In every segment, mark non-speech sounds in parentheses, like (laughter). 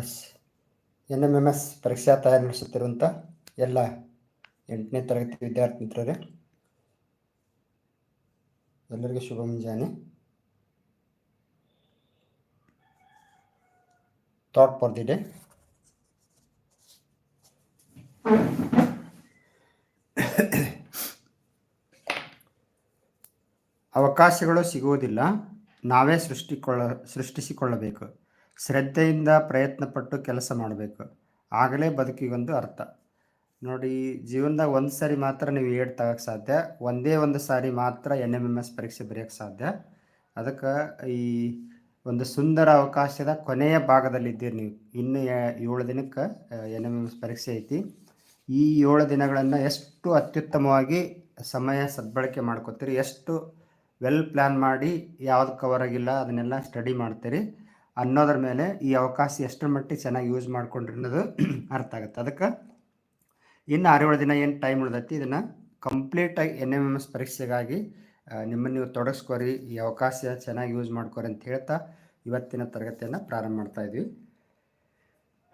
S. N M M S ಪರೀಕ್ಷಾ ತಯಾರಿ ನಡೆಸುತ್ತಿರುವಂಥ ಎಲ್ಲ ಎಂಟನೇ ತರಗತಿ ವಿದ್ಯಾರ್ಥಿ ಮಿತ್ರರೇ ಎಲ್ಲರಿಗೂ ಶುಭ ಮುಂಜಾನೆ. ಥಾಟ್ ಫಾರ್ ದಿ ಡೇ ಅವಕಾಶಗಳು ಸಿಗುವುದಿಲ್ಲ. ನಾವೇ ಸೃಷ್ಟಿಕೊಳ್ಳ, ಸೃಷ್ಟಿಸಿಕೊಳ್ಳಬೇಕು. ಶ್ರದ್ಧೆಯಿಂದ ಪ್ರಯತ್ನಪಟ್ಟು ಕೆಲಸ ಮಾಡಬೇಕು. ಆಗಲೇ ಬದುಕಿಗೊಂದು ಅರ್ಥ. ನೋಡಿ, ಜೀವನದಾಗ ಒಂದು ಸಾರಿ ಮಾತ್ರ ನೀವು ಏಡ್ ತಗೋಕ್ಕೆ ಸಾಧ್ಯ. ಒಂದೇ ಒಂದು ಸಾರಿ ಮಾತ್ರ ಎನ್ ಎಂ ಎಂ ಎಸ್ ಪರೀಕ್ಷೆ ಬರೆಯೋಕ್ಕೆ ಸಾಧ್ಯ. ಅದಕ್ಕೆ ಈ ಒಂದು ಸುಂದರ ಅವಕಾಶದ ಕೊನೆಯ ಭಾಗದಲ್ಲಿದ್ದೀರಿ ನೀವು. ಇನ್ನು ಏಳು ದಿನಕ್ಕೆ ಎನ್ ಎಂ ಎಂ ಎಸ್ ಪರೀಕ್ಷೆ ಐತಿ. ಈ ಏಳು ದಿನಗಳನ್ನು ಎಷ್ಟು ಅತ್ಯುತ್ತಮವಾಗಿ ಸಮಯ ಸದ್ಬಳಕೆ ಮಾಡ್ಕೋತೀರಿ, ಎಷ್ಟು ವೆಲ್ ಪ್ಲ್ಯಾನ್ ಮಾಡಿ, ಯಾವುದು ಕವರ್ ಆಗಿಲ್ಲ, ಅದನ್ನೆಲ್ಲ ಸ್ಟಡಿ ಮಾಡ್ತೀರಿ. ಅನ್ನೋದ್ರ ಮೇಲೆ ಈ ಅವಕಾಶ ಎಷ್ಟರ ಮಟ್ಟಿಗೆ ಚೆನ್ನಾಗಿ ಯೂಸ್ ಮಾಡ್ಕೊಂಡ್ರಿ ಅನ್ನೋದು (clears throat) ಅರ್ಥ ಆಗುತ್ತೆ. ಅದಕ್ಕೆ ಇನ್ನು ಆರೇಳು ದಿನ ಏನು ಟೈಮ್ ಉಳಿದೈತಿ? ಇದನ್ನು ಕಂಪ್ಲೀಟಾಗಿ ಎನ್ ಎಂ ಎಂ ಎಸ್ ಪರೀಕ್ಷೆಗಾಗಿ ನಿಮ್ಮನ್ನು ನೀವು ತೊಡಗಿಸ್ಕೊರಿ, ಈ ಅವಕಾಶ ಚೆನ್ನಾಗಿ ಯೂಸ್ ಮಾಡ್ಕೊರಿ ಅಂತ ಹೇಳ್ತಾ ಇವತ್ತಿನ ತರಗತಿಯನ್ನು ಪ್ರಾರಂಭ ಮಾಡ್ತಾ ಇದ್ವಿ.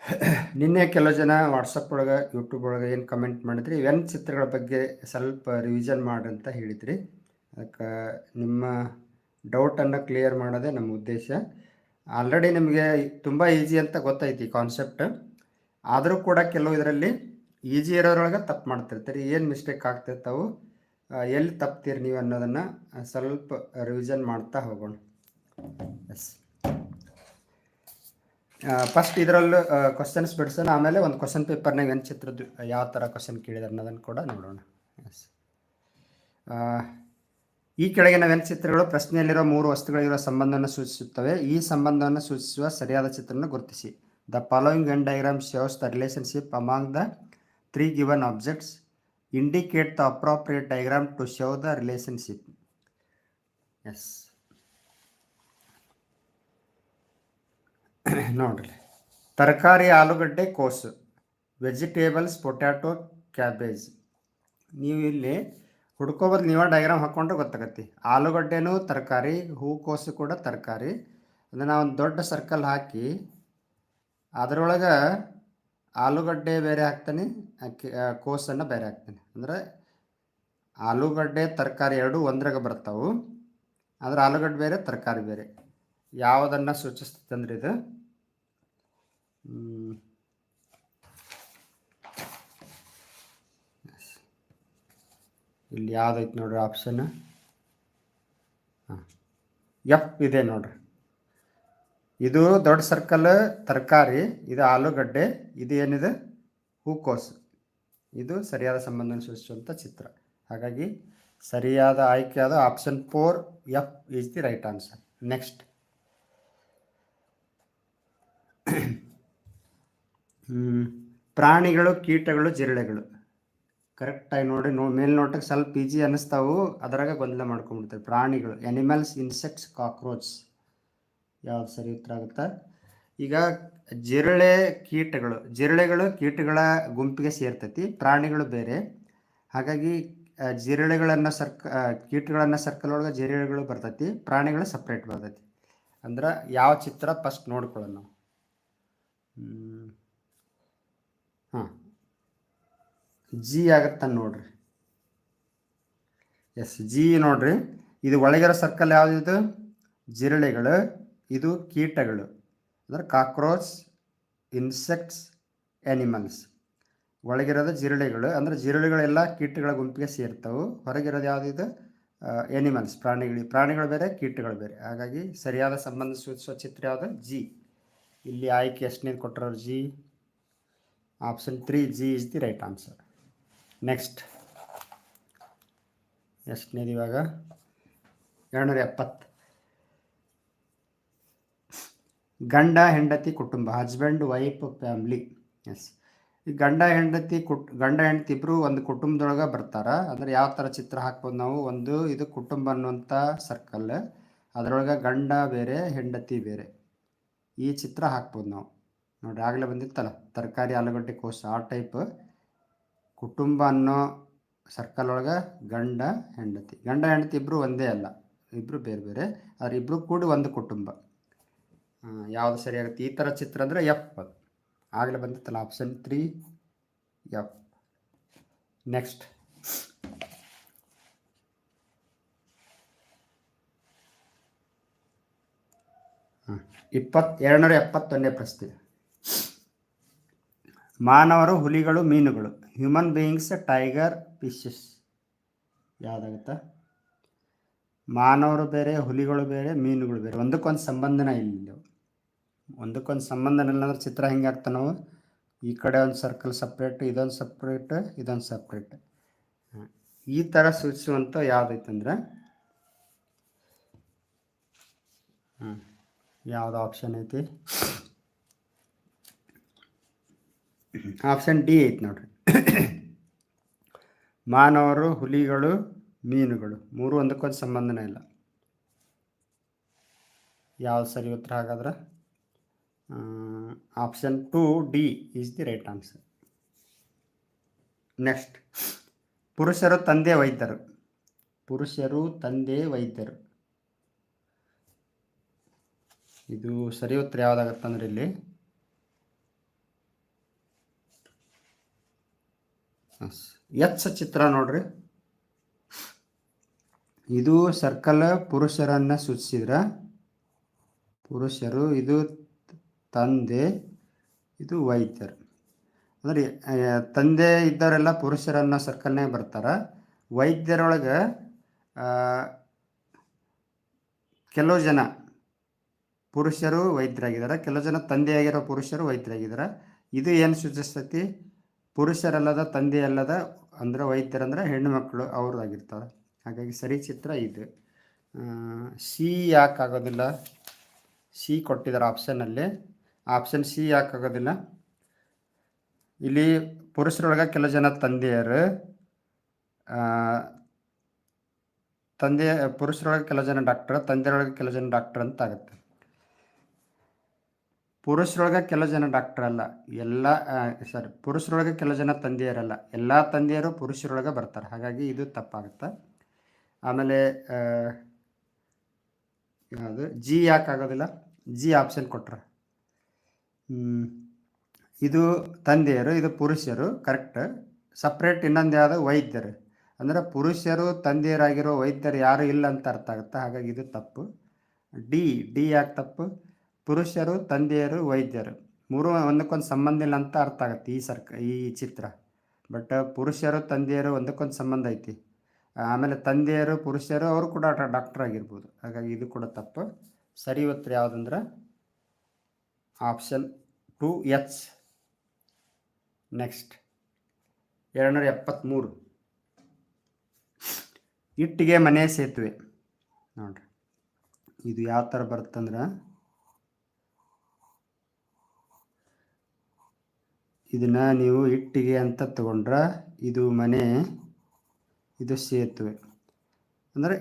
(clears throat) ನಿನ್ನೆ ಕೆಲವು ಜನ ವಾಟ್ಸಪ್ ಒಳಗೆ ಯೂಟ್ಯೂಬ್ ಒಳಗೆ ಏನು ಕಮೆಂಟ್ ಮಾಡಿದ್ರಿ? ಇವೆನ್ ಚಿತ್ರಗಳ ಬಗ್ಗೆ ಸ್ವಲ್ಪ ರಿವಿಷನ್ ಮಾಡಿ ಅಂತ ಹೇಳಿದ್ರಿ. ಅದಕ್ಕೆ ನಿಮ್ಮ ಡೌಟನ್ನು ಕ್ಲಿಯರ್ ಮಾಡೋದೇ ನಮ್ಮ ಉದ್ದೇಶ. ಆಲ್ರೆಡಿ ನಿಮಗೆ ತುಂಬ ಈಸಿ ಅಂತ ಗೊತ್ತೈತಿ ಕಾನ್ಸೆಪ್ಟ್ ಆದರೂ ಕೂಡ ಕೆಲವು ಇದರಲ್ಲಿ ಈಜಿ ಇರೋದ್ರೊಳಗೆ ತಪ್ಪು ಮಾಡ್ತಿರ್ತೀರಿ. ಏನು ಮಿಸ್ಟೇಕ್ ಆಗ್ತಿರ್ತಾವು ಎಲ್ಲಿ ತಪ್ತೀರಿ ನೀವು ಅನ್ನೋದನ್ನು ಸ್ವಲ್ಪ ರಿವಿಷನ್ ಮಾಡ್ತಾ ಹೋಗೋಣ. ಎಸ್ ಫಸ್ಟ್ ಇದರಲ್ಲೂ ಕ್ವಶನ್ಸ್ ಬಿಡಿಸೋಣ. ಆಮೇಲೆ ಒಂದು ಕ್ವಶನ್ ಪೇಪರ್ನಾಗ ಏನು ಯಾವ ಥರ ಕ್ವಶನ್ ಕೇಳಿದಾರೆ ಅನ್ನೋದನ್ನು ಕೂಡ ನೋಡೋಣ. ಎಸ್ ಈ ಕೆಳಗಿನ ಚಿತ್ರಗಳು ಪ್ರಶ್ನೆಯಲ್ಲಿರೋ ಮೂರು ವಸ್ತುಗಳಿರುವ ಸಂಬಂಧವನ್ನು ಸೂಚಿಸುತ್ತವೆ. ಈ ಸಂಬಂಧವನ್ನು ಸೂಚಿಸುವ ಸರಿಯಾದ ಚಿತ್ರವನ್ನು ಗುರುತಿಸಿ. The following Venn diagram shows the relationship among the three given objects indicate the appropriate diagram to show the relationship yes ನೋಡ್ರಿ. ತರಕಾರಿ, ಆಲೂಗಡ್ಡೆ, ಕೋಸು. ವೆಜಿಟೇಬಲ್ಸ್ ಪೊಟ್ಯಾಟೊ ಕ್ಯಾಬೇಜ್ ನೀವು ಇಲ್ಲಿ ಹುಡ್ಕೋಬೋದು ನೀವೇ ಡಯಾಗ್ರಾಮ್ ಹಾಕ್ಕೊಂಡ್ರೆ ಗೊತ್ತಾಗತ್ತೆ. ಆಲೂಗಡ್ಡೆನೂ ತರಕಾರಿ, ಹೂಕೋಸು ಕೂಡ ತರಕಾರಿ. ಅದನ್ನು ಒಂದು ದೊಡ್ಡ ಸರ್ಕಲ್ ಹಾಕಿ, ಅದರೊಳಗೆ ಆಲೂಗಡ್ಡೆ ಬೇರೆ ಹಾಕ್ತಾನೆ ಕೋಸನ್ನು ಬೇರೆ ಹಾಕ್ತಾನೆ. ಅಂದರೆ ಆಲೂಗಡ್ಡೆ, ತರಕಾರಿ ಎರಡು ಒಂದ್ರಾಗ ಬರ್ತಾವೆ. ಆದರೆ ಆಲೂಗಡ್ಡೆ ಬೇರೆ, ತರಕಾರಿ ಬೇರೆ. ಯಾವುದನ್ನು ಸೂಚಿಸ್ತಂದ್ರೆ ಇದು? ಇಲ್ಲಿ ಯಾವ್ದೈತೆ ನೋಡ್ರಿ ಆಪ್ಷನ್ ಹಾಂ. ಎಫ್ ಇದೆ ನೋಡ್ರಿ. ಇದು ದೊಡ್ಡ ಸರ್ಕಲ್ ತರಕಾರಿ, ಇದು ಆಲೂಗಡ್ಡೆ, ಇದು ಏನಿದೆ? ಹೂಕೋಸು. ಇದು ಸರಿಯಾದ ಸಂಬಂಧ ಸೂಚಿಸುವಂಥ ಚಿತ್ರ. ಹಾಗಾಗಿ ಸರಿಯಾದ ಆಯ್ಕೆಯಾದ option four F is the right answer next ಪ್ರಾಣಿಗಳು, ಕೀಟಗಳು, ಜಿರಳೆಗಳು. ಕರೆಕ್ಟಾಗಿ ನೋಡಿ, ನೋ, ಮೇಲ್ನೋಟಕ್ಕೆ ಸ್ವಲ್ಪ ಈಜಿ ಅನ್ನಿಸ್ತಾವು. ಅದರಾಗ ಗೊಂದಲ ಮಾಡ್ಕೊಂಡ್ಬಿಡ್ತಾರೆ. ಪ್ರಾಣಿಗಳು ಎನಿಮಲ್ಸ್ ಇನ್ಸೆಕ್ಟ್ಸ್ ಕಾಕ್ರೋಚ್ ಯಾವ್ದು ಸರಿ ಉತ್ತರ ಆಗುತ್ತಾ? ಈಗ ಜಿರಳೆ ಕೀಟಗಳು, ಜಿರಳೆಗಳು ಕೀಟಗಳ ಗುಂಪಿಗೆ ಸೇರ್ತೈತಿ, ಪ್ರಾಣಿಗಳು ಬೇರೆ. ಹಾಗಾಗಿ ಜಿರಳೆಗಳನ್ನು ಸರ್ಕ ಕೀಟಗಳನ್ನು ಸರ್ಕಲ್ ಒಳಗೆ ಜಿರಳೆಗಳು ಬರ್ತೈತಿ, ಪ್ರಾಣಿಗಳು ಸಪ್ರೇಟ್ ಬರ್ತೈತಿ. ಅಂದ್ರೆ ಯಾವ ಚಿತ್ರ ಫಸ್ಟ್ ನೋಡ್ಕೊಳ್ಳೋಣ ನಾವು. ಹಾಂ. ಜಿ ಆಗತ್ತೆ ನೋಡ್ರಿ. ಎಸ್ ಜಿ ನೋಡ್ರಿ. ಇದು ಒಳಗಿರೋ ಸರ್ಕಲ್ ಯಾವುದಿದು ಜಿರಳೆಗಳು. ಇದು ಕೀಟಗಳು. ಅಂದ್ರೆ ಕಾಕ್ರೋಚ್ ಇನ್ಸೆಕ್ಟ್ಸ್ ಆ್ಯನಿಮಲ್ಸ್ ಒಳಗಿರೋದು ಜಿರಳೆಗಳು. ಅಂದರೆ ಜಿರಳೆಗಳೆಲ್ಲ ಕೀಟಗಳ ಗುಂಪಿಗೆ ಸೇರ್ತವೆ. ಹೊರಗಿರೋದು ಯಾವುದಿದು ಎನಿಮಲ್ಸ್ ಪ್ರಾಣಿಗಳು. ಪ್ರಾಣಿಗಳು ಬೇರೆ, ಕೀಟಗಳು ಬೇರೆ. ಹಾಗಾಗಿ ಸರಿಯಾದ ಸಂಬಂಧ ಸೂಚಿಸುವ ಚಿತ್ರ ಯಾವುದು? ಜಿ ಇಲ್ಲಿ ಆಯ್ಕೆ ಎಷ್ಟನೇದು ಕೊಟ್ಟರೋ G option three G is the right answer next ಎಷ್ಟನೇದು ಇವಾಗ ಎರಡುನೂರ ಎಪ್ಪತ್ತು ಗಂಡ, ಹೆಂಡತಿ, ಕುಟುಂಬ ಹಸ್ಬೆಂಡ್ ವೈಫ್ ಫ್ಯಾಮ್ಲಿ ಎಸ್ ಗಂಡ, ಹೆಂಡತಿ, ಕುಟ್, ಗಂಡ, ಹೆಂಡತಿ ಇಬ್ಬರು ಒಂದು ಕುಟುಂಬದೊಳಗೆ ಬರ್ತಾರ. ಅಂದರೆ ಯಾವ ಥರ ಚಿತ್ರ ಹಾಕ್ಬೋದು ನಾವು? ಒಂದು ಇದು ಕುಟುಂಬ ಅನ್ನುವಂಥ ಸರ್ಕಲ್ ಅದರೊಳಗೆ ಗಂಡ ಬೇರೆ, ಹೆಂಡತಿ ಬೇರೆ. ಈ ಚಿತ್ರ ಹಾಕ್ಬೋದು ನಾವು. ನೋಡಿ ಆಗಲೇ ಬಂದಿತ್ತಲ್ಲ? ತರಕಾರಿ, ಆಲೂಗಡ್ಡೆ ಕೋಸು, ಆ ಟೈಪ್ ಕುಟುಂಬ ಅನ್ನೋ ಸರ್ಕಲ್ ಒಳಗೆ ಗಂಡ, ಹೆಂಡತಿ. ಗಂಡ, ಹೆಂಡತಿ ಇಬ್ಬರು ಒಂದೇ ಅಲ್ಲ. ಇಬ್ಬರು ಬೇರೆ ಬೇರೆ. ಆದ್ರೆ ಇಬ್ಬರು ಕೂಡಿ ಒಂದು ಕುಟುಂಬ. ಯಾವುದು ಸರಿಯಾಗುತ್ತೆ ಈ ಥರ ಚಿತ್ರ ಅಂದರೆ ಎಫ್ ಅದು ಆಗಲೇ ಬಂದಿತ್ತಲ್ಲ ಆಪ್ಷನ್ ತ್ರೀ ಎಫ್ ನೆಕ್ಸ್ಟ್ ಇಪ್ಪತ್ತು, ಎರಡುನೂರ ಎಪ್ಪತ್ತೊಂದನೇ ಪ್ರಶ್ನೆ. ಮಾನವರು, ಹುಲಿಗಳು, ಮೀನುಗಳು. ಹ್ಯೂಮನ್ ಬೀಯಿಂಗ್ಸ್ ಟೈಗರ್ ಫಿಶಸ್ ಯಾವುದಾಗುತ್ತಾ? ಮಾನವರು ಬೇರೆ, ಹುಲಿಗಳು ಬೇರೆ, ಮೀನುಗಳು ಬೇರೆ. ಒಂದಕ್ಕೊಂದು ಸಂಬಂಧನ ಇಲ್ಲ ಒಂದಕ್ಕೊಂದು ಸಂಬಂಧನ ಇಲ್ಲ ಅಂದ್ರೆ ಚಿತ್ರ ಹೆಂಗೆ ಆಗ್ತಾ ನಾವು? ಈ ಕಡೆ ಒಂದು ಸರ್ಕಲ್ ಸಪ್ರೇಟ್ ಇದೊಂದು ಸಪ್ರೇಟ್ ಇದೊಂದು ಸಪ್ರೇಟ್ ಈ ಥರ ಸೂಚಿಸುವಂಥ ಯಾವುದೈತಂದ್ರೆ ಯಾವುದು ಆಪ್ಷನ್ ಐತಿ? ಆಪ್ಷನ್ ಡಿ ಐತೆ ನೋಡ್ರಿ. ಮಾನವರು, ಹುಲಿಗಳು, ಮೀನುಗಳು. ಮೂರು ಒಂದಕ್ಕೊಂದು ಸಂಬಂಧನೇ ಇಲ್ಲ. ಯಾವ ಸರಿ ಉತ್ತರ ಹಾಗಾದ್ರೆ? Option two D is the right answer. Next. ಪುರುಷರು ತಂದೆ ವೈದ್ಯರು. ಪುರುಷರು ತಂದೆ ವೈದ್ಯರು. ಇದು ಸರಿ ಉತ್ತರ ಯಾವ್ದಾಗತ್ತಂದ್ರೆ ಇಲ್ಲಿ? ಎಚ್ ಚಿತ್ರ ನೋಡ್ರಿ. ಇದು ಸರ್ಕಲ್ ಪುರುಷರನ್ನ ಸೂಚಿಸಿದ್ರ. ಪುರುಷರು, ಇದು ತಂದೆ, ಇದು ವೈದ್ಯರು. ಅಂದ್ರೆ ತಂದೆ ಇದ್ದವರೆಲ್ಲ ಪುರುಷರನ್ನ ಸರ್ಕಲ್ನೇ ಬರ್ತಾರ. ವೈದ್ಯರೊಳಗೆ ಕೆಲವು ಜನ ಪುರುಷರು ವೈದ್ಯರಾಗಿದ್ದಾರೆ. ಕೆಲವು ಜನ ತಂದೆಯಾಗಿರೋ ಪುರುಷರು ವೈದ್ಯರಾಗಿದ್ದಾರೆ. ಇದು ಏನು ಸೂಚಿಸ್ತೈತಿ? ಪುರುಷರಲ್ಲದ ತಂದೆ ಅಲ್ಲದ ಅಂದ್ರೆ ವೈದ್ಯರಂದ್ರೆ ಹೆಣ್ಣು ಮಕ್ಕಳು ಅವ್ರದ್ದಾಗಿರ್ತಾರೆ. ಹಾಗಾಗಿ ಸರಿ ಚಿತ್ರ ಇದು. ಸಿ ಯಾಕೆ ಆಗೋದಿಲ್ಲ ಸಿ ಕೊಟ್ಟಿದ್ದಾರೆ ಆಪ್ಷನಲ್ಲಿ ಆಪ್ಷನ್ ಸಿ ಯಾಕೆ ಆಗೋದಿಲ್ಲ ಇಲ್ಲಿ ಪುರುಷರೊಳಗೆ ಕೆಲವು ಜನ ತಂದೆಯರು ತಂದೆ, ಪುರುಷರೊಳಗೆ ಕೆಲವು ಜನ ಡಾಕ್ಟರ್ ತಂದೆಯೊಳಗೆ ಕೆಲವು ಜನ ಡಾಕ್ಟರ್ ಅಂತ ಆಗುತ್ತೆ. ಪುರುಷರೊಳಗೆ ಕೆಲವು ಜನ ಡಾಕ್ಟರ್ ಅಲ್ಲ. ಎಲ್ಲ ಸಾರಿ ಪುರುಷರೊಳಗೆ ಕೆಲವು ಜನ ತಂದೆಯರಲ್ಲ. ಎಲ್ಲ ತಂದೆಯರು ಪುರುಷರೊಳಗೆ ಬರ್ತಾರೆ. ಹಾಗಾಗಿ ಇದು ತಪ್ಪಾಗುತ್ತೆ. ಆಮೇಲೆ ಯಾವುದು? ಜಿ ಯಾಕೆ ಆಗೋದಿಲ್ಲ? ಜಿ ಆಪ್ಷನ್ ಕೊಟ್ರೆ. ಇದು ತಂದೆಯರು, ಇದು ಪುರುಷರು ಕರೆಕ್ಟ್ ಸಪ್ರೇಟ್ ಇನ್ನೊಂದು ಯಾವುದು? ವೈದ್ಯರು. ಅಂದರೆ ಪುರುಷರು ತಂದೆಯರಾಗಿರೋ ವೈದ್ಯರು ಯಾರು ಇಲ್ಲ ಅಂತ ಅರ್ಥ ಆಗುತ್ತೆ. ಹಾಗಾಗಿ ಇದು ತಪ್ಪು. ಡಿ ಡಿ ಯಾಕೆ ತಪ್ಪು? ಪುರುಷರು, ತಂದೆಯರು, ವೈದ್ಯರು. ಮೂರು ಒಂದಕ್ಕೊಂದು ಸಂಬಂಧ ಇಲ್ಲ ಅಂತ ಅರ್ಥ ಆಗುತ್ತೆ ಈ ಸರ್ಕ, ಈ ಚಿತ್ರ. ಬಟ್ ಪುರುಷರು, ತಂದೆಯರು ಒಂದಕ್ಕೊಂದು ಸಂಬಂಧ ಐತಿ. ಆಮೇಲೆ ತಂದೆಯರು, ಪುರುಷರು ಅವರು ಕೂಡ ಡಾಕ್ಟರ್ ಆಗಿರ್ಬೋದು. ಹಾಗಾಗಿ ಇದು ಕೂಡ ತಪ್ಪು. ಸರಿ ಉತ್ತರ ಯಾವುದಂದ್ರೆ ಆಪ್ಷನ್ ಟು ಎಚ್. ನೆಕ್ಸ್ಟ್. ಎರಡುನೂರ ಎಪ್ಪತ್ತ್ಮೂರು ಇಟ್ಟಿಗೆ ಮನೆ ಸೇತುವೆ. ನೋಡ್ರಿ. ಇದು ಯಾವ ಥರ ಬರುತ್ತಂದ್ರೆ ಇದನ್ನ ನೀವು ಇಟ್ಟಿಗೆ ಅಂತ ತಗೊಂಡ್ರೆ ಇದು ಮನೆ, ಇದು ಸೇತುವೆ. ಅಂದರೆ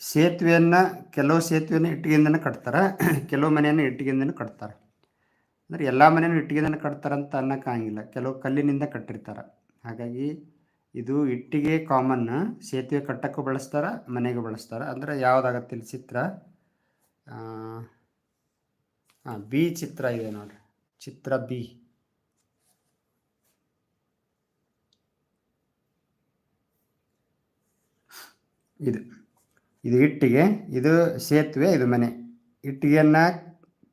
ಸೇತುವೆಯನ್ನು, ಕೆಲವು ಸೇತುವೆಯನ್ನು ಇಟ್ಟಿಗೆಯಿಂದನೇ ಕಟ್ತಾರೆ, ಕೆಲವು ಮನೆಯನ್ನು ಇಟ್ಟಿಗೆಯಿಂದನೂ ಕಟ್ತಾರೆ. ಅಂದರೆ ಎಲ್ಲ ಮನೆಯೂ ಇಟ್ಟಿಗೆಯಿಂದನೇ ಕಟ್ತಾರಂತ ಅನ್ನೋಕ್ಕಾಗಿಲ್ಲ ಕೆಲವು ಕಲ್ಲಿನಿಂದ ಕಟ್ಟಿರ್ತಾರೆ. ಹಾಗಾಗಿ ಇದು ಇಟ್ಟಿಗೆ ಕಾಮನ್ ಸೇತುವೆ ಕಟ್ಟಕ್ಕೂ ಬಳಸ್ತಾರೆ, ಮನೆಗೂ ಬಳಸ್ತಾರೆ. ಅಂದರೆ ಯಾವುದಾಗತ್ತಿಲ್ಲ ಚಿತ್ರ? ಹಾಂ ಬಿ ಚಿತ್ರ ಇದೆ ನೋಡ್ರಿ. ಚಿತ್ರ ಬಿ. ಇದು. ಇದು ಇಟ್ಟಿಗೆ, ಇದು ಸೇತುವೆ, ಇದು ಮನೆ. ಇಟ್ಟಿಗೆಯನ್ನು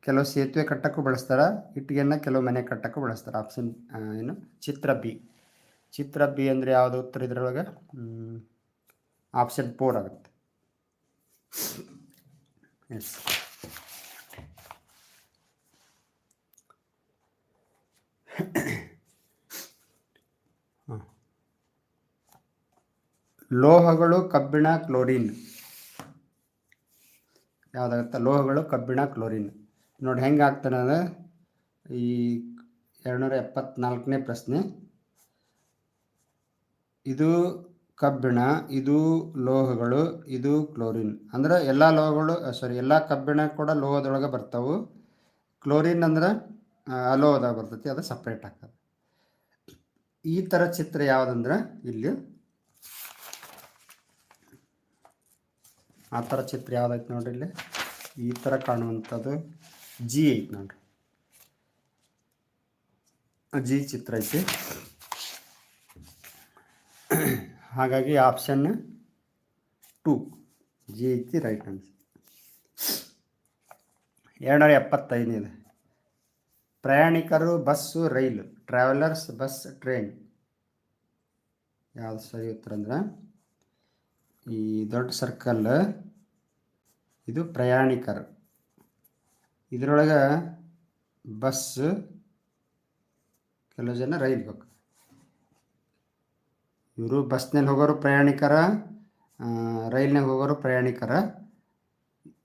ಕೆಲವು ಸೇತುವೆ ಕಟ್ಟಕ್ಕೂ ಬಳಸ್ತಾರೆ, ಇಟ್ಟಿಗೆಯನ್ನು ಕೆಲವು ಮನೆ ಕಟ್ಟಕ್ಕೂ ಬಳಸ್ತಾರೆ. ಆಪ್ಷನ್ ಏನು? ಚಿತ್ರ ಬಿ. ಚಿತ್ರ ಬಿ ಅಂದರೆ ಯಾವುದು? ಉತ್ತರ ಇದ್ರೊಳಗೆ? ಆಪ್ಷನ್ ಫೋರ್ ಆಗುತ್ತೆ. ಎಸ್ ಲೋಹಗಳು, ಕಬ್ಬಿಣ, ಕ್ಲೋರಿನ್. ಯಾವುದಾಗುತ್ತೆ? ಲೋಹಗಳು, ಕಬ್ಬಿಣ, ಕ್ಲೋರಿನ್. ನೋಡಿ ಹೆಂಗೆ ಆಗ್ತಾನೆ ಅಂದ್ರೆ ಈ ಎರಡುನೂರ ಎಪ್ಪತ್ನಾಲ್ಕನೇ ಪ್ರಶ್ನೆ. ಇದು ಕಬ್ಬಿಣ, ಇದು ಲೋಹಗಳು, ಇದು ಕ್ಲೋರಿನ್. ಅಂದ್ರೆ ಎಲ್ಲ ಲೋಹಗಳು ಸಾರಿ ಎಲ್ಲ ಕಬ್ಬಿಣ ಕೂಡ ಲೋಹದೊಳಗೆ ಬರ್ತಾವು. ಕ್ಲೋರಿನ್ ಅಂದ್ರೆ ಆ, ಅಲೋಹದಾಗ ಬರ್ತೈತಿ ಅದು ಸಪ್ರೇಟ್ ಆಗ್ತದೆ. ಈ ಥರ ಚಿತ್ರ ಯಾವುದಂದ್ರೆ ಇಲ್ಲಿ. ಆ ಥರ ಚಿತ್ರ ಯಾವ್ದೈತೆ ನೋಡ್ರಿ ಇಲ್ಲಿ. ಈ ಥರ ಕಾಣುವಂಥದ್ದು ಜಿ ಐತಿ ನೋಡ್ರಿ. ಜಿ ಚಿತ್ರ ಐತಿ. ಹಾಗಾಗಿ ಆಪ್ಷನ್ ಟು ಜಿ ಐತಿ ರೈಟ್ ಆನ್ಸರ್ ಎರಡುನೂರ ಎಪ್ಪತ್ತೈದನೇದು ಪ್ರಯಾಣಿಕರು, ಬಸ್ಸು, ರೈಲು ಟ್ರಾವೆಲರ್ಸ್ ಬಸ್ ಟ್ರೈನ್ ಯಾವುದು ಸರಿ ಉತ್ತರ ಅಂದ್ರೆ? ಈ ದೊಡ್ಡ ಸರ್ಕಲ್ ಇದು ಪ್ರಯಾಣಿಕರು. ಇದರೊಳಗೆ ಬಸ್ ಕೆಲವು ಜನ ರೈಲ್ಗೆ ಹೋಗ್ತಾರೆ. ಇವರು ಬಸ್ನಲ್ಲಿ ಹೋಗೋರು ಪ್ರಯಾಣಿಕರ ರೈಲ್ನಾಗ ಹೋಗೋರು ಪ್ರಯಾಣಿಕರ.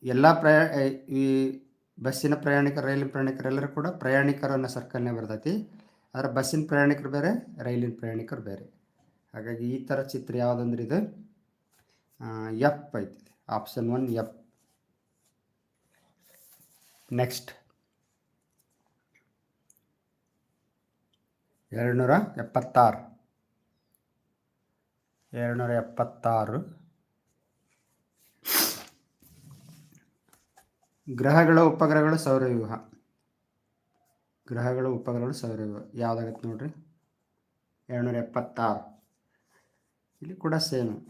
ಎಲ್ಲ ಪ್ರಯಾ ಈ ಬಸ್ಸಿನ ಪ್ರಯಾಣಿಕರು, ರೈಲಿನ ಪ್ರಯಾಣಿಕರೆಲ್ಲರೂ ಕೂಡ ಪ್ರಯಾಣಿಕರು ಅನ್ನೋ ಸರ್ಕಲ್ನೇ ಬರ್ತೈತಿ. ಆದರೆ ಬಸ್ಸಿನ ಪ್ರಯಾಣಿಕರು ಬೇರೆ, ರೈಲಿನ ಪ್ರಯಾಣಿಕರು ಬೇರೆ. ಹಾಗಾಗಿ ಈ ಥರ ಚಿತ್ರ ಯಾವುದಂದ್ರೆ ಇದು ಎಫ್ ಐತಿ. ಆಪ್ಷನ್ ಒನ್ ಎಫ್ ನೆಕ್ಸ್ಟ್ ಎರಡುನೂರ ಎಪ್ಪತ್ತಾರು. ಎರಡುನೂರ ಎಪ್ಪತ್ತಾರು. ಗ್ರಹಗಳು ಉಪಗ್ರಹಗಳು ಸೌರವ್ಯೂಹ. ಗ್ರಹಗಳ ಉಪಗ್ರಹಗಳು ಸೌರವ್ಯೂಹ. ಯಾವುದಾಗತ್ತೆ ನೋಡ್ರಿ? ಎರಡುನೂರ ಎಪ್ಪತ್ತಾರು ಇಲ್ಲಿ ಕೂಡ ಸೇಮ್.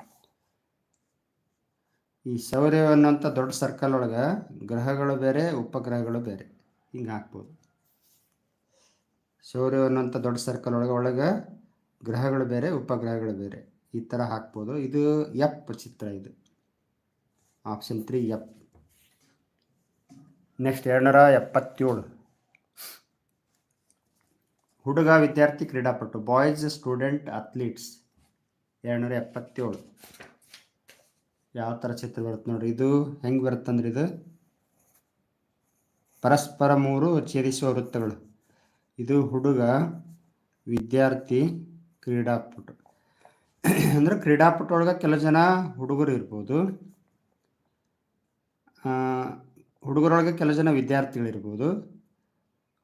ಈ ಸೌರ್ಯ ಅನ್ನೋಂಥ ದೊಡ್ಡ ಸರ್ಕಲ್ ಒಳಗೆ ಗ್ರಹಗಳು ಬೇರೆ, ಉಪಗ್ರಹಗಳು ಬೇರೆ. ಹಿಂಗೆ ಹಾಕ್ಬೋದು. ಸೌರ್ಯ ಅನ್ನೋಂಥ ದೊಡ್ಡ ಸರ್ಕಲ್ ಒಳಗೆ ಒಳಗೆ ಗ್ರಹಗಳು ಬೇರೆ, ಉಪಗ್ರಹಗಳು ಬೇರೆ. ಈ ಥರ ಹಾಕ್ಬೋದು. ಇದು ಎಪ್ ಚಿತ್ರ ಇದು. ಆಪ್ಷನ್ ತ್ರೀ ಎಪ್ ನೆಕ್ಸ್ಟ್ ಎರಡುನೂರ ಎಪ್ಪತ್ತೇಳು. ಹುಡುಗ, ವಿದ್ಯಾರ್ಥಿ, ಕ್ರೀಡಾಪಟು ಬಾಯ್ಸ್ ಸ್ಟೂಡೆಂಟ್ ಅಥ್ಲೀಟ್ಸ್ ಎರಡುನೂರ ಎಪ್ಪತ್ತೇಳು. ಯಾವ ಥರ ಚಿತ್ರ ಬರುತ್ತೆ ನೋಡ್ರಿ. ಇದು ಹೆಂಗೆ ಬರುತ್ತಂದ್ರೆ ಇದು ಪರಸ್ಪರ ಮೂರು ಛೇದಿಸುವ ವೃತ್ತಗಳು. ಇದು ಹುಡುಗ, ವಿದ್ಯಾರ್ಥಿ, ಕ್ರೀಡಾಪಟು. ಅಂದ್ರೆ ಕ್ರೀಡಾಪಟು ಒಳಗೆ ಕೆಲವು ಜನ ಹುಡುಗರು ಇರ್ಬೋದು. ಹುಡುಗರೊಳಗೆ ಕೆಲವು ಜನ ವಿದ್ಯಾರ್ಥಿಗಳಿರ್ಬೋದು,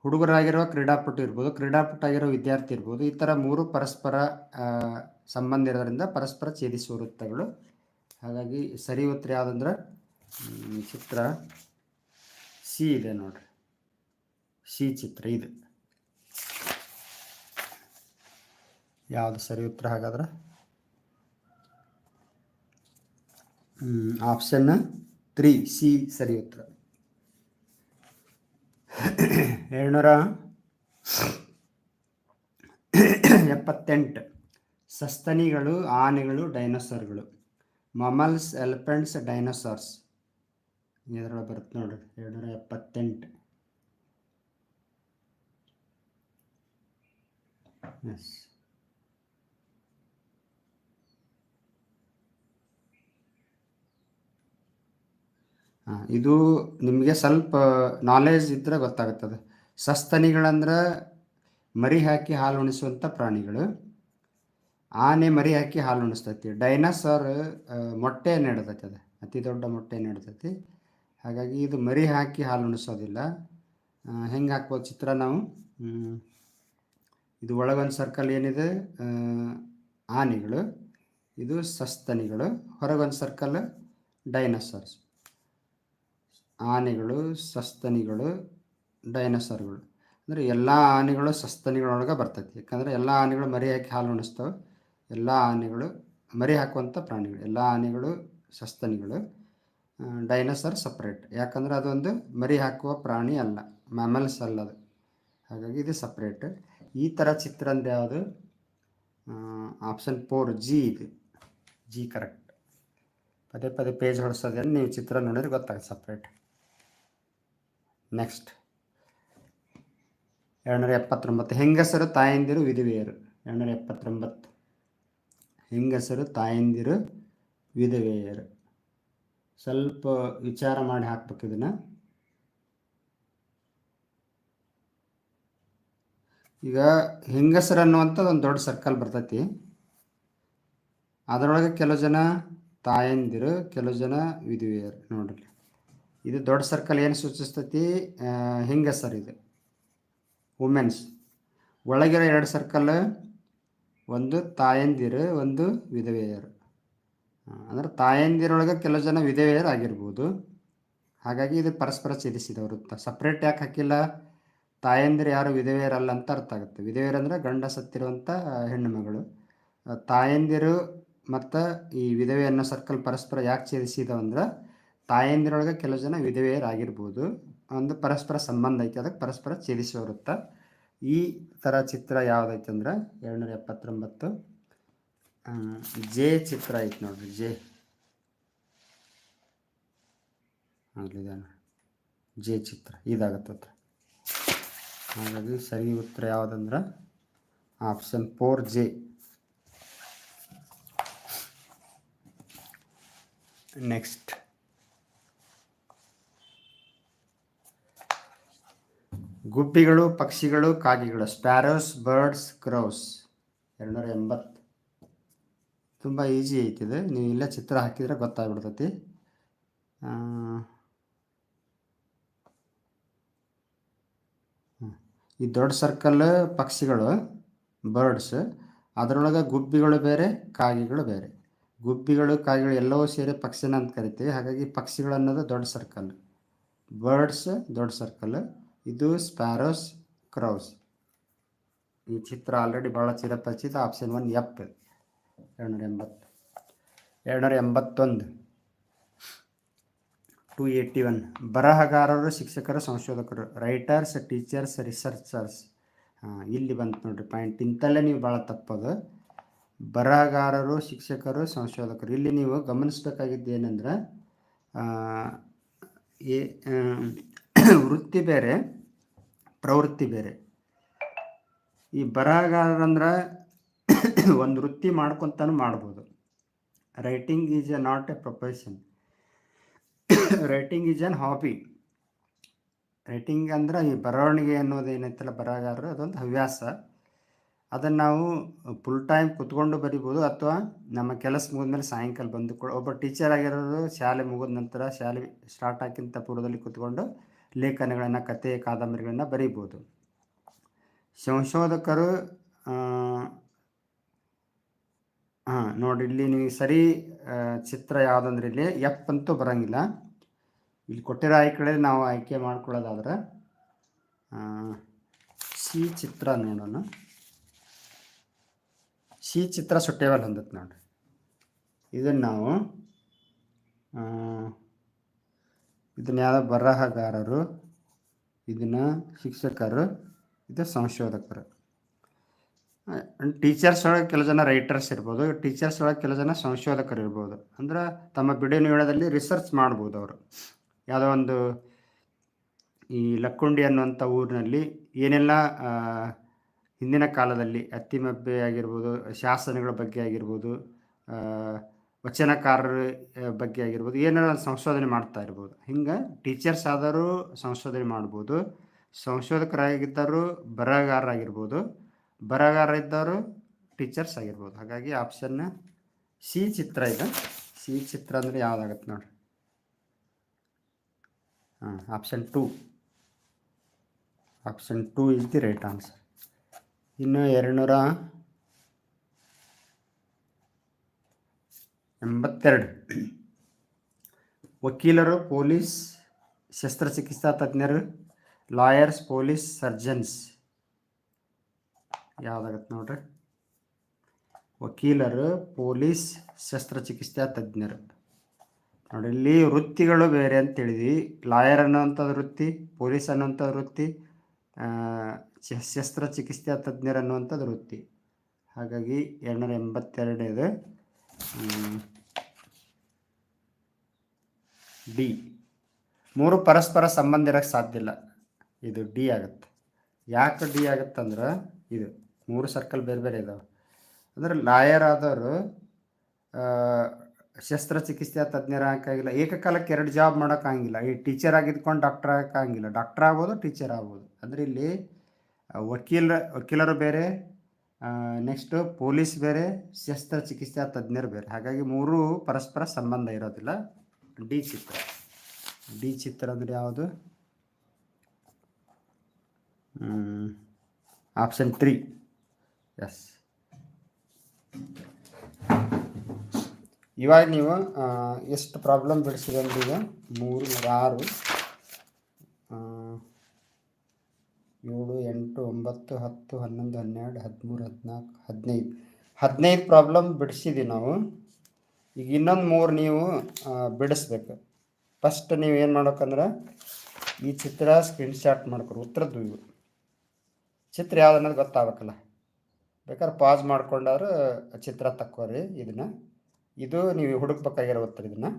ಹುಡುಗರಾಗಿರುವ ಕ್ರೀಡಾಪಟು ಇರ್ಬೋದು ಕ್ರೀಡಾಪಟು ಆಗಿರೋ ವಿದ್ಯಾರ್ಥಿ ಇರ್ಬೋದು, ಈ ಥರ ಮೂರು ಪರಸ್ಪರ ಸಂಬಂಧ ಇರೋದ್ರಿಂದ ಪರಸ್ಪರ ಛೇದಿಸುವ ವೃತ್ತಗಳು ಹಾಗಾಗಿ ಸರಿ ಉತ್ತರ ಯಾವುದಂದ್ರೆ ಚಿತ್ರ ಸಿ ಇದೆ ನೋಡ್ರಿ. ಸಿ ಚಿತ್ರ ಇದು. ಯಾವುದು ಸರಿ ಉತ್ತರ ಹಾಗಾದ್ರೆ? ಆಪ್ಷನ್ ತ್ರೀ ಸಿ ಸರಿ ಉತ್ತರ. ಏಳ್ನೂರ ಎಪ್ಪತ್ತೆಂಟು. ಸಸ್ತನಿಗಳು ಆನೆಗಳು ಡೈನೋಸಾರ್ಗಳು. ಮಮಲ್ಸ್ ಎಲಿಫೆಂಟ್ಸ್ ಡೈನೋಸಾರ್ಸ್. ಇದರೊಳಗೆ ಬರುತ್ತೆ ನೋಡ್ರಿ ಏಳ್ನೂರ ಎಪ್ಪತ್ತೆಂಟು. ಎಸ್ ಇದು ನಿಮಗೆ ಸ್ವಲ್ಪ ನಾಲೆಜ್ ಇದ್ದರೆ ಗೊತ್ತಾಗುತ್ತದೆ. ಸಸ್ತನಿಗಳಂದ್ರೆ ಮರಿ ಹಾಕಿ ಹಾಲು ಉಣಿಸುವಂಥ ಪ್ರಾಣಿಗಳು. ಆನೆ ಮರಿ ಹಾಕಿ ಹಾಲು ಉಣಿಸ್ತೈತಿ. ಡೈನಾಸರ್ ಮೊಟ್ಟೆ ನೆಡ್ತೈತಿ ಅದು. ಅತಿ ದೊಡ್ಡ ಮೊಟ್ಟೆ ನೆಡ್ತೈತಿ ಹಾಗಾಗಿ ಇದು ಮರಿ ಹಾಕಿ ಹಾಲು ಉಣಿಸೋದಿಲ್ಲ. ಹೆಂಗೆ ಹಾಕ್ಬೋದು ಚಿತ್ರ ನಾವು? ಇದು ಒಳಗೊಂದು ಸರ್ಕಲ್ ಏನಿದೆ? ಆನೆಗಳು. ಇದು ಸಸ್ತನಿಗಳು. ಹೊರಗೊಂದು ಸರ್ಕಲ್ ಡೈನೋಸಾರ್ಸ್ ಆನೆಗಳು, ಸಸ್ತನಿಗಳು, ಡೈನೋಸಾರ್ಗಳು. ಅಂದರೆ ಎಲ್ಲ ಆನೆಗಳು ಸಸ್ತನಿಗಳೊಳಗೆ ಬರ್ತೈತಿ. ಯಾಕಂದರೆ ಎಲ್ಲ ಆನೆಗಳು ಮರಿ ಹಾಕಿ ಹಾಲು ಉಣಿಸ್ತವೆ. ಎಲ್ಲ ಆನೆಗಳು ಮರಿ ಹಾಕುವಂಥ ಪ್ರಾಣಿಗಳು. ಎಲ್ಲ ಆನೆಗಳು ಸಸ್ತನಿಗಳು ಡೈನೋಸರ್ ಸಪ್ರೇಟ್. ಯಾಕಂದರೆ ಅದೊಂದು ಮರಿ ಹಾಕುವ ಪ್ರಾಣಿ ಅಲ್ಲ, ಮ್ಯಾಮಲ್ಸ್ ಅಲ್ಲ ಅದು. ಹಾಗಾಗಿ ಇದು ಸಪ್ರೇಟ್. ಈ ಥರ ಚಿತ್ರ ಅಂದರೆ ಯಾವುದು? ಆಪ್ಷನ್ ಫೋರ್, ಜಿ ಇದು. G correct. ಪದೇ ಪದೇ ಪೇಜ್ ಹೊಡೆಸೋದೇ ನೀವು ಚಿತ್ರ ನೋಡಿದ್ರೆ ಗೊತ್ತಾಗುತ್ತೆ ಸಪ್ರೇಟ್. ನೆಕ್ಸ್ಟ್ ಎರಡುನೂರ ಎಪ್ಪತ್ತೊಂಬತ್ತು ಹೆಂಗಸರು, ತಾಯಂದಿರು, ವಿಧವೆಯರು. ಎರಡುನೂರ ಎಪ್ಪತ್ತೊಂಬತ್ತು ಹೆಂಗಸರು, ತಾಯಂದಿರು, ವಿಧವೆಯರು. ಸ್ವಲ್ಪ ವಿಚಾರ ಮಾಡಿ ಹಾಕ್ಬೇಕು ಇದನ್ನು. ಈಗ ಹೆಂಗಸರು ಅನ್ನುವಂಥದ್ದು ಒಂದು ದೊಡ್ಡ ಸರ್ಕಲ್ ಬರ್ತೈತಿ. ಅದರೊಳಗೆ ಕೆಲವು ಜನ ತಾಯಂದಿರು, ಕೆಲವು ಜನ ವಿಧವೆಯರು ನೋಡ್ರಿ. ಇದು ದೊಡ್ಡ ಸರ್ಕಲ್ ಏನು ಸೂಚಿಸ್ತೈತಿ? ಹೆಂಗಸರು ಇದು. ವುಮೆನ್ಸ್ ಒಳಗಿರೋ ಎರಡು ಸರ್ಕಲ್ ಒಂದು ತಾಯಂದಿರು, ಒಂದು ವಿಧವೆಯರು. ಅಂದರೆ ತಾಯಂದಿರೊಳಗೆ ಕೆಲವು ಜನ ವಿಧವೆಯರು ಆಗಿರ್ಬೋದು. ಹಾಗಾಗಿ ಇದು ಪರಸ್ಪರ ಛೇದಿಸಿದವರು ಸಪ್ರೇಟ್ ಯಾಕೆ ಹಾಕಿಲ್ಲ? ತಾಯಂದಿರು ಯಾರು ವಿಧವೆಯರಲ್ಲ ಅಂತ ಅರ್ಥ ಆಗುತ್ತೆ. ವಿಧವೆಯರಂದ್ರೆ ಗಂಡ ಸತ್ತಿರುವಂಥ ಹೆಣ್ಣು ಮಗಳು. ತಾಯಂದಿರು ಮತ್ತು ಈ ವಿಧವೆ ಅನ್ನೋ ಸರ್ಕಲ್ ಪರಸ್ಪರ ಯಾಕೆ ಛೇದಿಸಿದವಂದ್ರೆ ತಾಯಂದಿರೊಳಗೆ ಕೆಲವು ಜನ ವಿಧವೆಯರಾಗಿರ್ಬೋದು. ಒಂದು ಪರಸ್ಪರ ಸಂಬಂಧ ಐತಿ. ಅದಕ್ಕೆ ಪರಸ್ಪರ ಛೇದಿಸುವ ವೃತ್ತ ಈ ಥರ ಚಿತ್ರ ಯಾವುದೈತೆ ಅಂದ್ರೆ ಎರಡುನೂರ ಎಪ್ಪತ್ತೊಂಬತ್ತು ಜೆ ಚಿತ್ರ ಐತೆ ನೋಡ್ರಿ, ಜೆ. ಜೆ ಚಿತ್ರ, ಇದಾಗತ್ತೆ ಹಾಗಾಗಿ ಸರಿ ಉತ್ತರ ಯಾವುದಂದ್ರೆ ಆಪ್ಷನ್ ಫೋರ್ ಜೆ. ನೆಕ್ಸ್ಟ್. ಗುಬ್ಬಿಗಳು, ಪಕ್ಷಿಗಳು, ಕಾಗಿಗಳು, ಸ್ಪ್ಯಾರೋಸ್, ಬರ್ಡ್ಸ್, ಕ್ರೌಸ್. ಎರಡುನೂರ ಎಂಬತ್ತು ತುಂಬ ಈಸಿ ಐತಿದೆ. ನೀವು ಇಲ್ಲೇ ಚಿತ್ರ ಹಾಕಿದರೆ ಗೊತ್ತಾಗ್ಬಿಡ್ತೈತಿ. ಈ ದೊಡ್ಡ ಸರ್ಕಲ್ ಪಕ್ಷಿಗಳು, ಬರ್ಡ್ಸ್, ಅದರೊಳಗೆ ಗುಬ್ಬಿಗಳು ಬೇರೆ, ಕಾಗಿಗಳು ಬೇರೆ. ಗುಬ್ಬಿಗಳು, ಕಾಗಿಗಳು ಎಲ್ಲವೂ ಸೇರಿ ಪಕ್ಷಿನ ಅಂತ ಕರಿತೀವಿ. ಹಾಗಾಗಿ ಪಕ್ಷಿಗಳು ಅನ್ನೋದು ದೊಡ್ಡ ಸರ್ಕಲ್ ಬರ್ಡ್ಸ್ ದೊಡ್ಡ ಸರ್ಕಲ್ ಇದು ಸ್ಪ್ಯಾರೋಸ್ ಕ್ರೌಸ್. ಈ ಚಿತ್ರ ಆಲ್ರೆಡಿ ಭಾಳ ಚಿರಪರಿಚಿತ ಆಪ್ಷನ್ ಒನ್ ಎಪ್ ಎರಡುನೂರ ಎಂಬತ್ತು ಎರಡುನೂರ ಎಂಬತ್ತೊಂದು ಟು ಏಯ್ಟಿ ಒನ್ ಬರಹಗಾರರು, ಶಿಕ್ಷಕರು, ಸಂಶೋಧಕರು ರೈಟರ್ಸ್ ಟೀಚರ್ಸ್ ರಿಸರ್ಚರ್ಸ್ ಇಲ್ಲಿ ಬಂತು ನೋಡ್ರಿ ಪಾಯಿಂಟ್ ಇಂತಲ್ಲೇ ನೀವು ಭಾಳ ತಪ್ಪದು. ಬರಹಗಾರರು, ಶಿಕ್ಷಕರು, ಸಂಶೋಧಕರು, ಇಲ್ಲಿ ನೀವು ಗಮನಿಸಬೇಕಾಗಿದ್ದು ಏನಂದ್ರೆ ಏ (coughs) ವೃತ್ತಿ ಬೇರೆ. ಪ್ರವೃತ್ತಿ ಬೇರೆ. ಈ ಬರಹಗಾರರಂದ್ರೆ (coughs) ಒಂದು ವೃತ್ತಿ ಮಾಡ್ಕೊತಾನು ಮಾಡ್ಬೋದು. Writing is a not a profession writing is an hobby writing ಅಂದ್ರೆ ಈ ಬರವಣಿಗೆ ಅನ್ನೋದು ಏನೈತಲ್ಲ ಬರಹಗಾರರು, ಅದೊಂದು ಹವ್ಯಾಸ. ಅದನ್ನು ನಾವು ಫುಲ್ ಟೈಮ್ ಕುತ್ಕೊಂಡು ಬರಿಬೋದು ಅಥವಾ ನಮ್ಮ ಕೆಲಸ ಮುಗಿದ್ಮೇಲೆ ಸಾಯಂಕಾಲ ಬಂದು ಕೂಡ ಒಬ್ಬ ಟೀಚರ್ ಆಗಿರೋರು ಶಾಲೆ ಮುಗಿದ ನಂತರ ಶಾಲೆ ಸ್ಟಾರ್ಟ್ ಆಗಿಂತ ಪೂರ್ವದಲ್ಲಿ ಕುತ್ಕೊಂಡು ಲೇಖನಗಳನ್ನು ಕತೆ ಕಾದಂಬರಿಗಳನ್ನು ಬರೀಬೋದು. ಸಂಶೋಧಕರು ಹಾಂ ನೋಡಿ, ಇಲ್ಲಿ ನೀವು ಸರಿ ಚಿತ್ರ ಯಾವುದಂದ್ರೆ ಇಲ್ಲಿ ಎಫ್ ಅಂತೂ ಬರೋಂಗಿಲ್ಲ. ಇಲ್ಲಿ ಕೊಟ್ಟಿರೋ ಆಯ್ಕೆಗಳಲ್ಲಿ ನಾವು ಆಯ್ಕೆ ಮಾಡ್ಕೊಳ್ಳೋದಾದ್ರೆ ಸಿ ಚಿತ್ರ ನೋಡೋಣ. ಸಿ ಚಿತ್ರ ಸುಟ್ಟೇವಲ್ಲ ಹೊಂದತ್ತೆ ನೋಡಿರಿ. ಇದನ್ನು ನಾವು ಇದನ್ನ ಯಾವ ಬರಹಗಾರರು, ಇದನ್ನ ಶಿಕ್ಷಕರು, ಇದು ಸಂಶೋಧಕರು. ಟೀಚರ್ಸ್ ಒಳಗೆ ಕೆಲವು ಜನ ರೈಟರ್ಸ್ ಇರ್ಬೋದು ಟೀಚರ್ಸ್ ಒಳಗೆ ಕೆಲವು ಜನ ಸಂಶೋಧಕರು ಇರ್ಬೋದು. ಅಂದ್ರೆ ತಮ್ಮ ಬಿಡುವಿನಲ್ಲಿ ರಿಸರ್ಚ್ ಮಾಡ್ಬೋದು ಅವರು. ಯಾವುದೋ ಒಂದು ಈ ಲಕ್ಕುಂಡಿ ಅನ್ನುವಂಥ ಊರಿನಲ್ಲಿ ಏನೆಲ್ಲ ಹಿಂದಿನ ಕಾಲದಲ್ಲಿ ಅತ್ತಿಮಬ್ಬೆ ಆಗಿರ್ಬೋದು ಶಾಸನಗಳ ಬಗ್ಗೆ ಆಗಿರ್ಬೋದು ವಚನಕಾರರ ಬಗ್ಗೆ ಆಗಿರ್ಬೋದು, ಏನಾರ ಸಂಶೋಧನೆ ಮಾಡ್ತಾ ಇರ್ಬೋದು. ಹಿಂಗೆ ಟೀಚರ್ಸ್ ಆದರೂ ಸಂಶೋಧನೆ ಮಾಡ್ಬೋದು ಸಂಶೋಧಕರಾಗಿದ್ದರು ಬರಹಗಾರರಾಗಿರ್ಬೋದು ಬರಹಗಾರ ಇದ್ದವರು ಟೀಚರ್ಸ್ ಆಗಿರ್ಬೋದು. ಹಾಗಾಗಿ ಆಪ್ಷನ್ ಸಿ ಚಿತ್ರ ಇದೆ ಸಿ ಚಿತ್ರ ಅಂದರೆ ಯಾವುದಾಗತ್ತೆ ನೋಡ್ರಿ? ಹಾಂ option two option two is the right answer ಇನ್ನು ಎರಡುನೂರ ಎಂಬತ್ತೆರಡು. ವಕೀಲರು, ಪೊಲೀಸ್, ಶಸ್ತ್ರಚಿಕಿತ್ಸಾ ತಜ್ಞರು, ಲಾಯರ್ಸ್, ಪೊಲೀಸ್, ಸರ್ಜನ್ಸ್. ಯಾವುದಾಗತ್ತೆ ನೋಡ್ರಿ? ವಕೀಲರು, ಪೊಲೀಸ್, ಶಸ್ತ್ರಚಿಕಿತ್ಸಾ ತಜ್ಞರು. ನೋಡಿ ಇಲ್ಲಿ ವೃತ್ತಿಗಳು ಬೇರೆ ಅಂತ ಹೇಳಿದ್ವಿ. ಲಾಯರ್ ಅನ್ನೋಂಥದ್ದು ವೃತ್ತಿ, ಪೊಲೀಸ್ ಅನ್ನೋಂಥದ್ದು ವೃತ್ತಿ ಶಸ್ತ್ರಚಿಕಿತ್ಸಾ ತಜ್ಞರು ಅನ್ನುವಂಥದ್ದು ವೃತ್ತಿ. ಹಾಗಾಗಿ ಎರಡುನೂರ ಎಂಬತ್ತೆರಡನೇದು. ಡಿ. ಮೂರು ಪರಸ್ಪರ ಸಂಬಂಧ ಇರೋಕ್ಕೆ ಸಾಧ್ಯ ಇಲ್ಲ. ಇದು ಡಿ ಆಗುತ್ತೆ. ಯಾಕೆ ಡಿ ಆಗುತ್ತಂದ್ರೆ ಇದು ಮೂರು ಸರ್ಕಲ್ ಬೇರೆ ಬೇರೆ ಇದಾವೆ. ಅಂದ್ರೆ ಲಾಯರ್ ಆದವರು ಶಸ್ತ್ರಚಿಕಿತ್ಸಾ ತಜ್ಞರ ಹಾಕಾಗಿಲ್ಲ ಏಕಕಾಲಕ್ಕೆ ಎರಡು ಜಾಬ್ ಮಾಡೋಕ್ಕಾಗಿಲ್ಲ ಈ ಟೀಚರ್ ಆಗಿದ್ಕೊಂಡು ಡಾಕ್ಟರ್ ಆಗಕ್ಕಾಗಿಲ್ಲ ಡಾಕ್ಟರ್ ಆಗ್ಬೋದು ಟೀಚರ್ ಆಗ್ಬೋದು. ಅಂದರೆ ಇಲ್ಲಿ ವಕೀಲ, ವಕೀಲರು ಬೇರೆ ನೆಕ್ಸ್ಟು ಪೊಲೀಸ್ ಬೇರೆ, ಶಸ್ತ್ರಚಿಕಿತ್ಸಾ ತಜ್ಞರು ಬೇರೆ. ಹಾಗಾಗಿ ಮೂರು ಪರಸ್ಪರ ಸಂಬಂಧ ಇರೋದಿಲ್ಲ. ಡಿ ಚಿತ್ರ. ಡಿ ಚಿತ್ರ ಅಂದರೆ ಯಾವುದು? Option three. ಎಸ್. ಇವಾಗ ನೀವು ಎಷ್ಟು ಪ್ರಾಬ್ಲಮ್ ಬಿಡಿಸಿದೆ ಅಂದ್ರೆ ಈಗ? ಮೂರು ಆರು. ಏಳು, ಎಂಟು, ಒಂಬತ್ತು, ಹತ್ತು, ಹನ್ನೊಂದು, ಹನ್ನೆರಡು, ಹದಿಮೂರು, ಹದಿನಾಲ್ಕು, ಹದಿನೈದು. ಹದಿನೈದು ಪ್ರಾಬ್ಲಮ್ ಬಿಡಿಸಿದ್ದೀವಿ ನಾವು. ಈಗ ಇನ್ನೊಂದು ಮೂರು ನೀವು ಬಿಡಿಸ್ಬೇಕು. ಫಸ್ಟ್ ನೀವು ಏನು ಮಾಡ್ಬೇಕಂದ್ರೆ ಈ ಚಿತ್ರ ಸ್ಕ್ರೀನ್ಶಾಟ್ ಮಾಡ್ಕೊರಿ ಉತ್ತರದ್ದು ಇವು. ಚಿತ್ರ ಯಾವ್ದು ಅನ್ನೋದು ಗೊತ್ತಾಗಬೇಕಲ್ಲ. ಬೇಕಾದ್ರೆ ಪಾಸ್ ಮಾಡ್ಕೊಂಡಾದ್ರೆ ಚಿತ್ರ ತಕ್ಕೋರಿ ಇದನ್ನು. ಇದು ನೀವು ಹುಡುಕ್ಬೇಕಾಗಿರೋ ಉತ್ತರ ಇದನ್ನು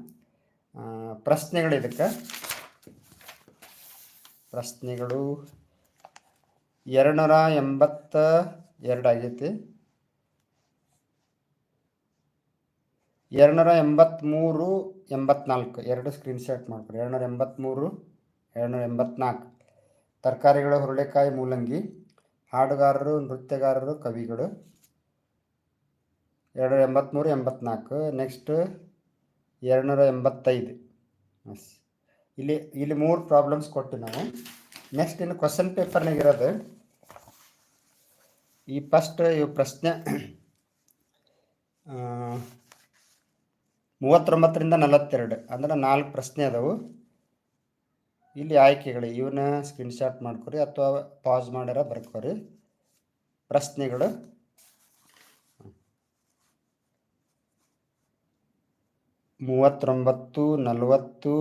ಪ್ರಶ್ನೆಗಳು ಇದಕ್ಕೆ. ಪ್ರಶ್ನೆಗಳು. ಎರಡುನೂರ ಎಂಬತ್ತ ಎರಡು ಆಗೈತಿ. ಎರಡುನೂರ ಎಂಬತ್ತ್ಮೂರು ಎಂಬತ್ನಾಲ್ಕು. ಎರಡು ಸ್ಕ್ರೀನ್ಶಾಟ್ ಮಾಡ್ಕೊಡಿ. ಎರಡುನೂರ ಎಂಬತ್ತ್ಮೂರು ಎರಡುನೂರ ಎಂಬತ್ನಾಲ್ಕು. ತರಕಾರಿಗಳು, ಹುರುಳಿಕಾಯಿ, ಮೂಲಂಗಿ, ಹಾಡುಗಾರರು, ನೃತ್ಯಗಾರರು, ಕವಿಗಳು. ಎರಡುನೂರ ಎಂಬತ್ತ್ಮೂರು ಎಂಬತ್ನಾಲ್ಕು. ನೆಕ್ಸ್ಟ್ ಎರಡುನೂರ ಎಂಬತ್ತೈದು. ಇಲ್ಲಿ ಇಲ್ಲಿ ಮೂರು ಪ್ರಾಬ್ಲಮ್ಸ್ ಕೊಟ್ಟು ನಾವು ನೆಕ್ಸ್ಟ್ ಇನ್ನು ಕ್ವಶನ್ ಪೇಪರ್ನಾಗ ಇರೋದು. ಈ ಫಸ್ಟ್ ಇವು ಪ್ರಶ್ನೆ. (clears throat) ಮೂವತ್ತೊಂಬತ್ತರಿಂದ ನಲವತ್ತೆರಡು. ಅಂದ್ರೆ ನಾಲ್ಕು ಪ್ರಶ್ನೆ ಅದಾವು. ಇಲ್ಲಿ ಆಯ್ಕೆಗಳು ಇವನ್ನ ಸ್ಕ್ರೀನ್ಶಾಟ್ ಮಾಡ್ಕೊರಿ ಅಥವಾ ಪಾಸ್ ಮಾಡ್ಯಾರ ಬರ್ಕೋರಿ. ಪ್ರಶ್ನೆಗಳು. ಮೂವತ್ತೊಂಬತ್ತು, ನಲವತ್ತು,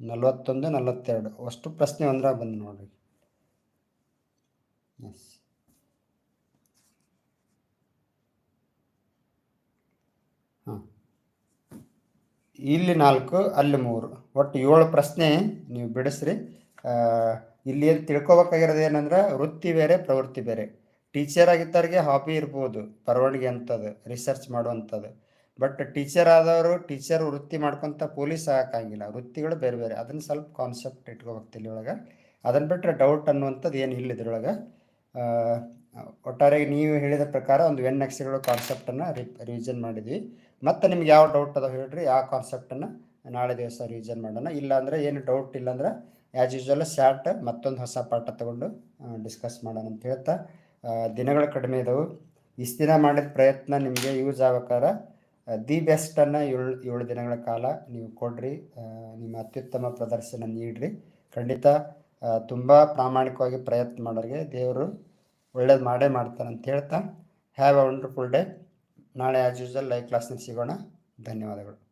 ನಲವತ್ತೊಂದು, ನಲವತ್ತೆರಡು. ಅಷ್ಟು ಪ್ರಶ್ನೆ ಅಂದ್ರೆ ಬಂದು ನೋಡ್ರಿ. ಎಸ್ ಹಾಂ ಇಲ್ಲಿ ನಾಲ್ಕು, ಅಲ್ಲಿ ಮೂರು. ಒಟ್ಟು ಏಳು ಪ್ರಶ್ನೆ ನೀವು ಬಿಡಿಸ್ರಿ. ಇಲ್ಲಿ ಏನು ತಿಳ್ಕೊಬೇಕಾಗಿರೋದು ಏನಂದ್ರೆ, ವೃತ್ತಿ ಬೇರೆ, ಪ್ರವೃತ್ತಿ ಬೇರೆ. ಟೀಚರ್ ಆಗಿದ್ದವ್ರಿಗೆ ಹಾಬಿ ಇರ್ಬೋದು ಬರವಣಿಗೆ ಅಂಥದ್ದು ರಿಸರ್ಚ್ ಮಾಡುವಂಥದ್ದು. ಬಟ್ ಟೀಚರ್ ಆದವರು, ಟೀಚರ್ ವೃತ್ತಿ ಮಾಡ್ಕೊತ ಪೊಲೀಸ್ ಆಗಕ್ಕಾಗಿಲ್ಲ. ವೃತ್ತಿಗಳು ಬೇರೆ ಬೇರೆ. ಅದನ್ನು ಸ್ವಲ್ಪ ಕಾನ್ಸೆಪ್ಟ್ ಇಟ್ಕೋಬೇಕು ಒಳಗೆ. ಅದನ್ನು ಬಿಟ್ಟರೆ ಡೌಟ್ ಅನ್ನುವಂಥದ್ದು ಏನು ಇಲ್ಲ ಇದ್ರೊಳಗೆ ಒಟ್ಟಾರೆ ನೀವು ಹೇಳಿದ ಪ್ರಕಾರ ಒಂದು ವೆನ್ ಎಕ್ಸ್ಗಳು ಕಾನ್ಸೆಪ್ಟನ್ನು ರಿ ರಿವಿಷನ್ ಮಾಡಿದ್ವಿ. ಮತ್ತು ನಿಮ್ಗೆ ಯಾವ ಡೌಟ್ ಅದಾವ ಹೇಳ್ರಿ, ಆ ಕಾನ್ಸೆಪ್ಟನ್ನು ನಾಳೆ ದಿವಸ ರಿವಿಷನ್ ಮಾಡೋಣ. ಇಲ್ಲಾಂದರೆ ಏನು ಡೌಟ್ ಇಲ್ಲಾಂದ್ರೆ ಆಸ್ ಯೂಶ್ವಲ್ ಸ್ಯಾಟ್ ಮತ್ತೊಂದು ಹೊಸ ಪಾಠ ತಗೊಂಡು ಡಿಸ್ಕಸ್ ಮಾಡೋಣ ಅಂತ ಹೇಳ್ತಾ ದಿನಗಳು ಕಡಿಮೆ ಇದಾವೆ. ಇಷ್ಟು ದಿನ ಮಾಡಿದ ಪ್ರಯತ್ನ ನಿಮಗೆ ಯೂಸ್ ಆಗಬೇಕಾರ ದಿ ಬೆಸ್ಟನ್ನು ಏಳು ಏಳು ದಿನಗಳ ಕಾಲ ನೀವು ಕೊಡ್ರಿ ನಿಮ್ಮ ಅತ್ಯುತ್ತಮ ಪ್ರದರ್ಶನ ನೀಡ್ರಿ. ಖಂಡಿತ ತುಂಬ ಪ್ರಾಮಾಣಿಕವಾಗಿ ಪ್ರಯತ್ನ ಮಾಡೋರಿಗೆ ದೇವರು ಒಳ್ಳೇದು ಮಾಡೇ ಮಾಡ್ತಾರೆ ಅಂತ ಹೇಳ್ತಾ ಹ್ಯಾವ್ ಅ ವಂಡರ್ಫುಲ್ ಡೇ ನಾಳೆ ಆ್ಯಸ್ ಯೂಸಲ್ ಲೈವ್ ಕ್ಲಾಸ್ನಲ್ಲಿ ಸಿಗೋಣ. ಧನ್ಯವಾದಗಳು.